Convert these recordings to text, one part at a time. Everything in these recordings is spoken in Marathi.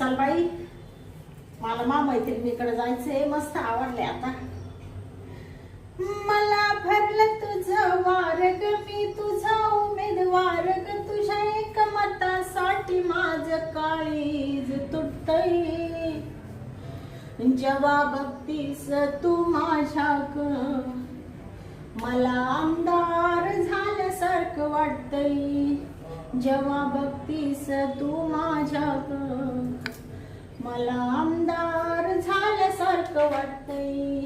चल बाई. मला मा मैत्रिणीकडे जायचंय. मस्त आवडले आता. मला भरलं तुझं वारग मी तुझा उमेदवार ग. तुझ्या एक मतासाठी माझ काळीज तुटतय. जेव्हा बघतीस तू माझ्या ग मला आमदार झाल्यासारखं वाटतय. जेव्हा बघतीस तू माझ्या ग मला आमदार झाल्यासारखं वाटतय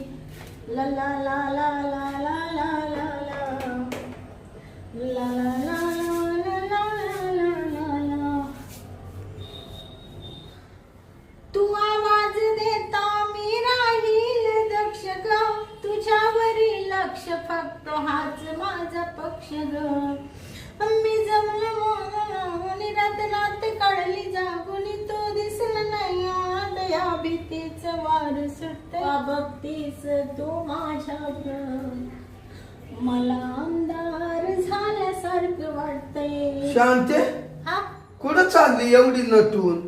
ला ला ला ला ला ला ला ला ला ला ला ला ला ला ला ला ला तू आवाज देता मी राहील दक्ष ग तुझ्यावरील लक्ष फक्त हाच माझा पक्ष ग मी जमलो निरात काढली जागुनी भीतीच वार सुटत बघतीस तू माझ्या ग मला आमदार झाल्यासारखं वाटतंय. शांते? हा? कुठं चालली एवढी नटून?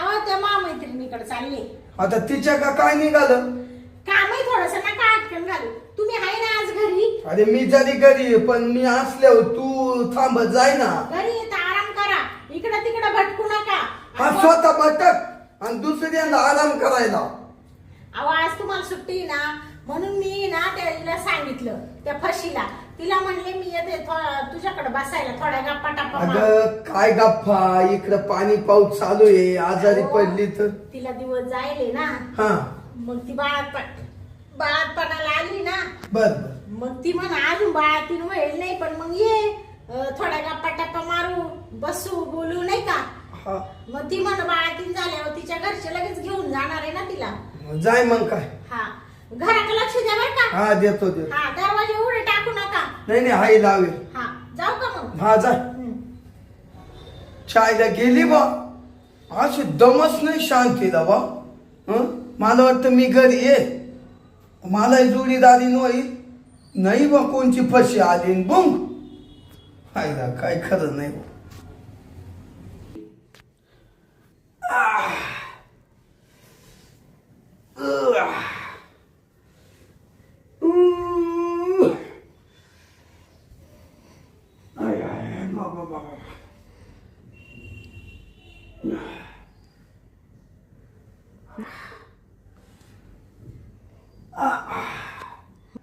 आवा त्या मैत्रिणीकडे चालले. आता तिच्या का काय निघालं? कामही थोडस नका अटकन घालू. तुम्ही आहे ना आज घरी? अरे मी जरी घरी आहे, पण मी असल्यावर तू थांबत जाय ना. घरी येता आराम करा. इकडं तिकडं भटकू नका. हा स्वतः भटक. आणि दुसऱ्यांदा आराम करायला. अहो आज तुम्हाला सुट्टी आहे ना म्हणून मी ना त्याला सांगितलं त्या फशीला. तिला म्हणले मी येते थो- तुझ्याकडे बसायला थोड्या गप्पा टप्पा मारू. अगं काय गप्पा? इकडं पाणी पाऊस चालू आहे आजारी पडली तर. तिला दिवस जायले ना. हा. मग ती बाळात बाळातपणाला आली ना. बर बर. मग ती म्हण अजून बाळातीन होईल नाही पण मग ये. अं, थोड्या गप्पा टप्पा मारू बसू बोलू नाही का? हा. मग ती म्हण झाल्यावर तिच्या घरचे लगेच घेऊन जाणार आहे ना तिला. जाय मग काय. हा. घराकडे लक्ष द्या बरं का. हा देतो देतो. हा दरवाजे उघडे टाकू नका. नाही नाही हाय लावेल हा जाऊ का मग? हा जाय हम्म. चायला गेली बा. अशी दमच नाही शांतीला बा. हं? मला वाटतं मी घरी ये. मला जोडीदारी नव्हती नाही बा कोणची फशी आली बुंग. हायला काय खरं नाही बा आह. उह. उह. आय, आय, बाबा, बाबा.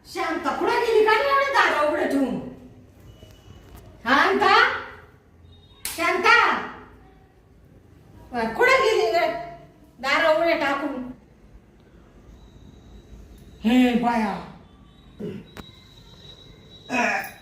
शांता कुठं गेली का नाही एवढं दार उघडं ठेवून शांता शांता. अ, कुठं गेली ग दार उघडे टाकून. 哎，乖呀、啊！哎、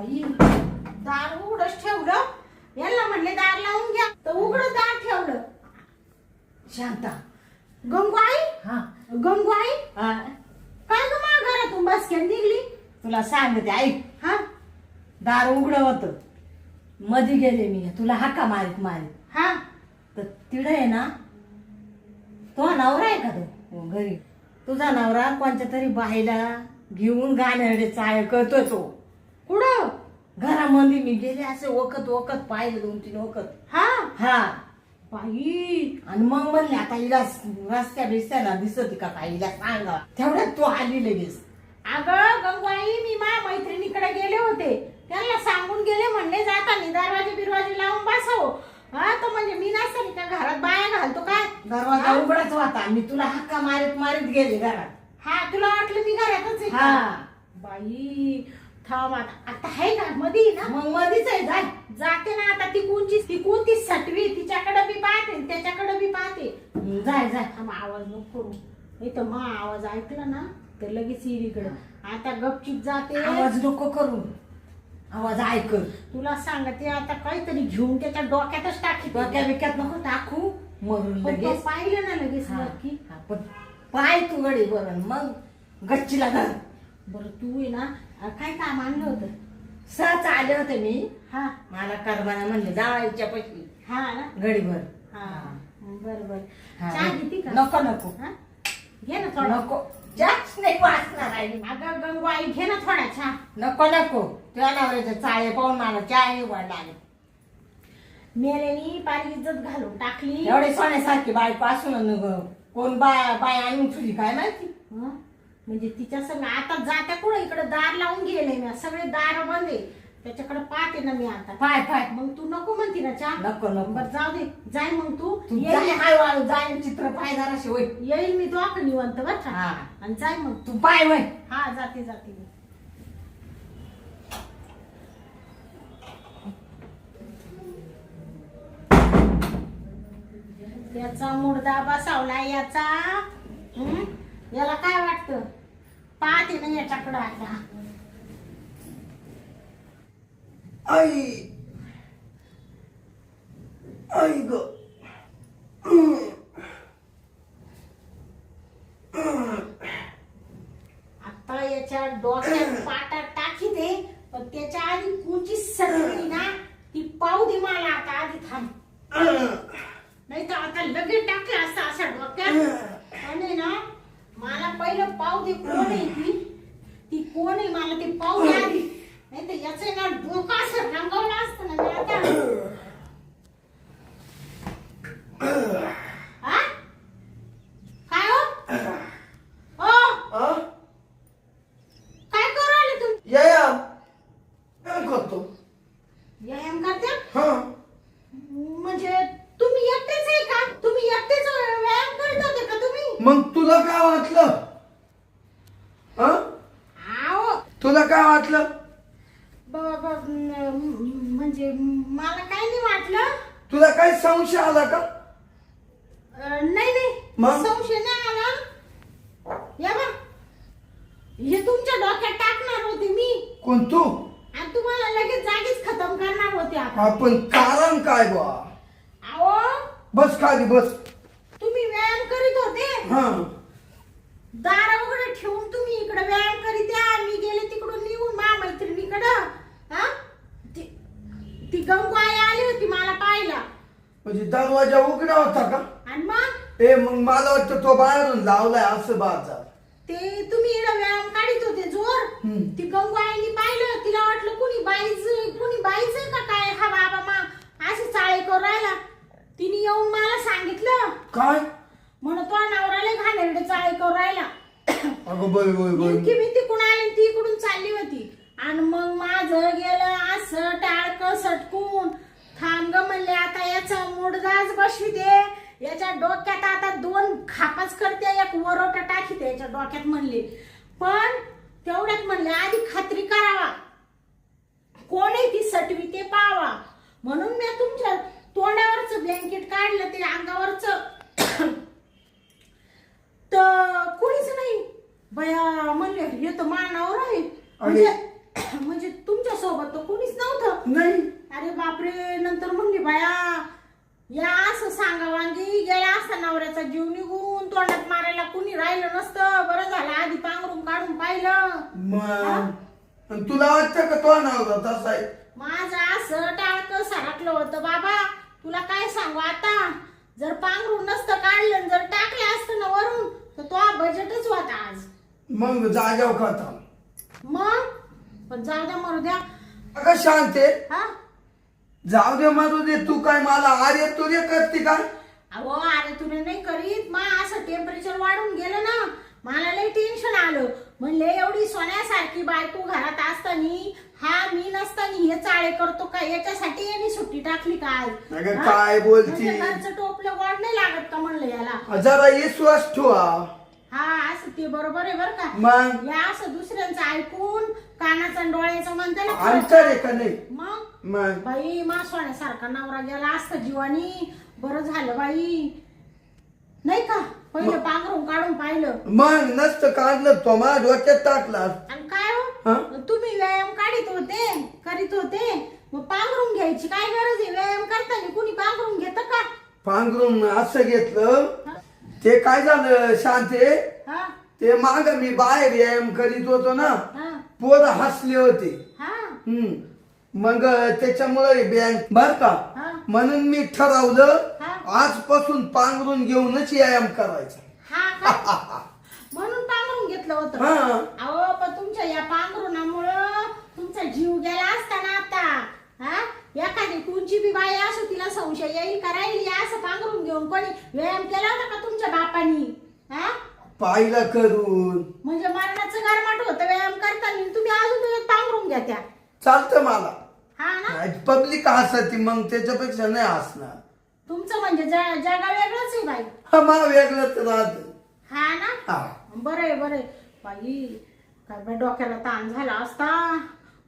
बाई दार उघडच ठेवलं. यांना म्हणले दार लावून घ्या. तर उघड दार ठेवलं. शांता गंगूआई हा. गंगूआई हा. काय ग मा घरातून बसक्यात निघली? तुला सांगते ऐक. हा? दार उघड होत. मधी गेले मी. तुला हाका मारीत मारीत. हा. तर तिडे आहे ना तो नवरा आहे का तो? घरी. तुझा नवरा कोणत्या तरी बाईला घेऊन गाण्याकडे चाळ करतोय तो कुठं घरामध्ये मी गेले असे ओकत ओकत पाहिले दोन तीन ओकत. हा? हा. बाई आणि मग म्हणले आता हिला रस्त्या बिस्त्याला दिसत का काय? हिला सांगा. तेवढ्यात तू आली लगेच. अगं गंगूआई मी माझ्या मैत्रिणीकडे गेले होते. त्यांना सांगून गेले म्हणले जातानी दरवाजे बिरवाजे लावून बसव. हा तर म्हणजे मी नसतानी का घरात बाया घालतो काय? दरवाजा उघडाच होता. मी तुला हक्का मारीत मारीत गेले घरात. हा तुला वाटलं मी घरातच आहे का? हा. बाई थांब आता. आता आहे का? मध्ये आहे ना? मग मधीच आहे जाय जाते ना आता ती कोणची ती कोणती सटवी. तिच्याकडे बी पाहते आणि त्याच्याकडे बी पाहते. जाय जाय थांब आवाज नको करू. नाही तर मग आवाज ऐकला ना तर लगेच येईल इकडं. आता गपचिप जाते. आवाज नको करू. आवाज ऐक. तुला सांगते आता काहीतरी घेऊन त्याच्या डोक्यातच टाकी डोक्या बिक्यात नको टाकू. मरून लगेच. पाहिलं ना लगेच हा, नक्की. हा, पण पाय तू गडी बरं मग गच्चीला धर. बरं तू आहे ना काय काम आणलं होतं? सहज आले होते मी. हा. मला करबाना म्हणले जावायच्या पैकी हा ना? गडीभर हा. बर बर. हा. चहा घेते का? नको नको. हा? घे ना थोडा. नको. जास्त नाही वाचणार आहे अगं गंगवाई घे ना थोडा चहा. नको नको. नवऱ्याचे चाळे पाहून मला चाय निवड लागेल. मेलेनी पारी इज्जत घालून टाकली. एवढे सोन्यासारखी बायको असून ग, कोण बाय बाय आणून तुझी काय माहिती? हं? म्हणजे तिच्या संग आता जात्या कुठं? इकडे दार लावून गेले मी. सगळे दार बंद आहे. त्याच्याकडे पाहते ना मी आता. पाय पाय. मग तू नको म्हणती ना चहा. नको नको. बर जाऊ दे. जाय मग तू. तू येईल. जाय हळूहळू जाय. चित्र पाय जरा शिवय येईल मी तो निवंत बर का? हा. आणि जाय मग. तू पाय वय हा जाते जाते मी. याचा मुर्दा बसावला याचा. हं? याला काय वाटतं? पाहते ना याच्याकडं आता आई. आई ग आता याच्या डोक्यात पाटा टाकी दे पण त्याच्या आधी कोणची सटली ना ती पाहू दे मला आता आधी थांब नाही तर आता लगेच टाकले असता असा डोक्यात आणि ना मला पहिलं पाव दे कोण आहे ती ती कोण आहे मला ते पाव दे आधी नाही तर याचं ना डोकं असं रंगवलं असतं ना मी आता. हा? काय हो? ओ हा? काय करू आले तुम्ही? या या काय करतो? व्यायाम करते? हा. म्हणजे तुम्ही एकटेच आहे का? तुम्ही एकटेच व्यायाम करीत होते का तुम्ही? मग तुला काय वाटलं हा आओ तुला काय वाटलं? ब- ब- न- म्हणजे मला काय नाही वाटलं. तुला काय संशय आला का? नाही नाही. मग? संशय नाही आला. या बा. हे तुमच्या डोक्यात टाकणार होते मी. कोण तू? आणि तुम्हाला लगेच जागीच खतम करणार होते आता आपण कारण काय बा? आओ बस खाली बस. तुम्ही व्यायाम करीत होते. हा. दार उघडे ठेवून तुम्ही इकडे व्यायाम करीत या मी गेले तिकडून निघून मा हा? ती ती गंगू आई आली होती मला पाहायला. म्हणजे दरवाजा उघडा होता का? आणि मग? ए मग मला वाटतं तो बाहेरून लावलाय असं बाजार ते तुम्ही इकडे व्यायाम काढीत होते जोर. हम्म. ती गंगू आईनी पाहिलं तिला वाटलं कुणी बाईच कुणी बाईच आहे का काय? हा बाबा मा असे चाळे करू राहिला. तिने येऊन मला सांगितलं. काय? म्हणून तो नवऱ्याला घाणेरडे चाळे करू राहिला. अगं बर बर नेमकी बर मी तिकडून आली आणि ती इकडून चालली होती? आणि मग माझं गेलं असं टाळक सटकून. थांब ग म्हणले आता याचा मुडदाच बसविते याच्या डोक्यात आता दोन खापाच करते एक वरोट टाकीते याच्या डोक्यात म्हणले. पण तेवढ्यात म्हणले आधी खात्री करावा. कोण ती सटवी ते पावा म्हणून मी तुमच्या तोंडावरच ब्लँकेट काढलं ते अंगावरच. तर कोणीच नाही. बया म्हणले हे तर मानावर आहे. म्हणजे म्हणजे तुमच्यासोबत तर कोणीच नव्हतं. नाही. अरे बापरे नंतर म्हणली बाया या असं सांगा वांगी गेला असता नवऱ्याचा जीव निघून तोंडात मारायला कुणी राहिलं नसतं. बरं झालं आधी पांघरून काढून पाहिलं. मग? आणि तुला वाटतं का तो नाव माझं असं टाळकं सरकलं होतं बाबा. तुला काय सांगू आता? जर पांघरून नसतं काढलं जर टाकलं असतं ना वरून तर तो बजेटच होता आज. मग जाग्यावर खाता मग? पण जाऊ द्या मरू द्या. अगं शांते. हा? जाऊ दे मारू दे तू काय मला आर्य तुर्य करते काय अहो अरे तुला नाही करीत. मग असं टेम्परेचर वाढून गेलं ना मला लई टेन्शन आलं. म्हणले एवढी सोन्यासारखी बायको घरात असतानी हा मी नसतानी हे चाळे करतो का? याच्यासाठी यांनी सुट्टी टाकली का अगं हा? काय बोलती? म्हणजे घरचं टोपलं गोड नाही लागत का म्हणलं याला? जरा विश्वास ठेवा. हा असं ते बरोबर आहे बरं का. मग? या असं दुसऱ्यांचं ऐकून कानाचं आणि डोळ्याचं म्हणते ना अंतर आहे का नाही? मग? मग? बाई मा सोन्यासारखा नवरा गेला असता जीवानी. बरं झालं बाई. नाही का? पहिलं पांघरून काढून पाहिलं. मग नसतं काढलं तो माझ्या डोक्यात टाकला. आणि काय हा? हो? तुम्ही व्यायाम काढीत होते करीत होते. मग पांघरून घ्यायची काय गरज आहे? व्यायाम करताना कुणी पांघरून घेतं का? पांघरून असं घेतलं? ते काय झालं शांते? हा? ते माग मी बाहेर व्यायाम करीत होतो ना. हा. पोर हसले होते. हा. हम्म. मग त्याच्यामुळे बँक बर का? हा. म्हणून मी ठरवलं हा. आजपासून पांघरून घेऊनच व्यायाम करायचा. हा का? म्हणून पांघरून घेतलं होतं. हा. अहो पण तुमच्या या पांघरुणामुळं तुमचा जीव गेला असता ना आता. हा? एखादी कोणची बी बाई असो तिला संशय येईल का राहील? या असं पांघरून घेऊन कोणी व्यायाम केला होता का तुमच्या बापानी? हा? पाहिलं करून. म्हणजे मरणाचं गारमाट होतं व्यायाम करताना. तुम्ही अजून त्याच्यात पांघरून घ्या त्या. चालतं मला. हा ना? पब्लिक हसती मग त्याच्यापेक्षा नाही हसणार. तुमचं म्हणजे ज- जगा वेगळंच आहे बाई. हा मला वेगळंच राहत. हा ना? हा. बरं आहे बरं आहे. बाई काय बाई डोक्याला ताण झाला असता.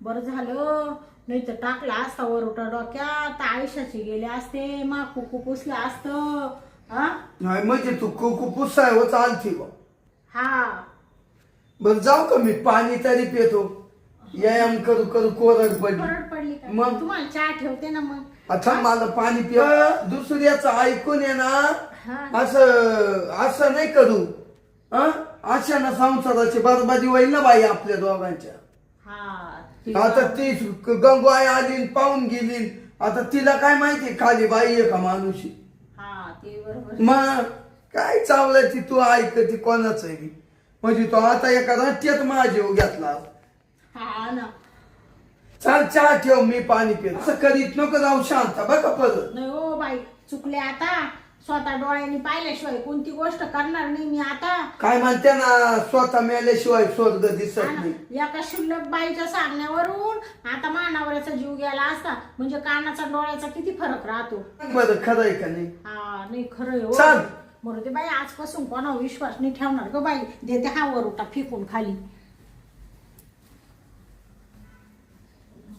बरं झालं. नाही तर टाकला असता वरोटा डोक्यात. आयुष्याचे गेले असते मा कुकू पुसलं असतं. हा? नाही म्हणजे तू खूप पुसाय हो चालती बा. हा. बरं जाऊ का मी? पाणी तरी पितो. व्यायाम करू करू कोरड पडली. परड पडली का? मग? तुम्हाला चहा ठेवते ना मग. आता मला पाणी पिय. दुसऱ्याचं ऐकून ये ना. हा. असं असं नाही करू. हं? अशा ना संसाराची बरबादी होईल ना बाई आपल्या दोघांच्या. हा. ते- आता ती गंगूआई आली न पाहून गेली आता तिला काय माहिती खाली बाई आहे का माणूस हा ते बरोबर. मग? काय चावलं ती? तू ऐकती कोणाच आहे म्हणजे तो आता एका रट्ट्यात माझा जीव घेतला. हा ना. चाल चहा ठेव मी पाणी पित. असं करीत नको जाऊ शांत बघा परत नाही हो बाई चुकले आता. स्वतः डोळ्यांनी पाहिल्याशिवाय कोणती गोष्ट करणार नाही मी आता. काय म्हणते ना स्वतः मेल्याशिवाय स्वर्ग दिसत हा नाही. एका शुल्लक बाईच्या सांगण्यावरून आता मानावऱ्याचा जीव गेला असता. म्हणजे कानाचा डोळ्याचा किती फरक राहतो? बरं खरं आहे का नाही? हा नाही खरंय हो. चाल. बरं ते बाई आजपासून कोणा विश्वास नाही ठेवणार ग बाई. देते हा वरुटा फेकून खाली.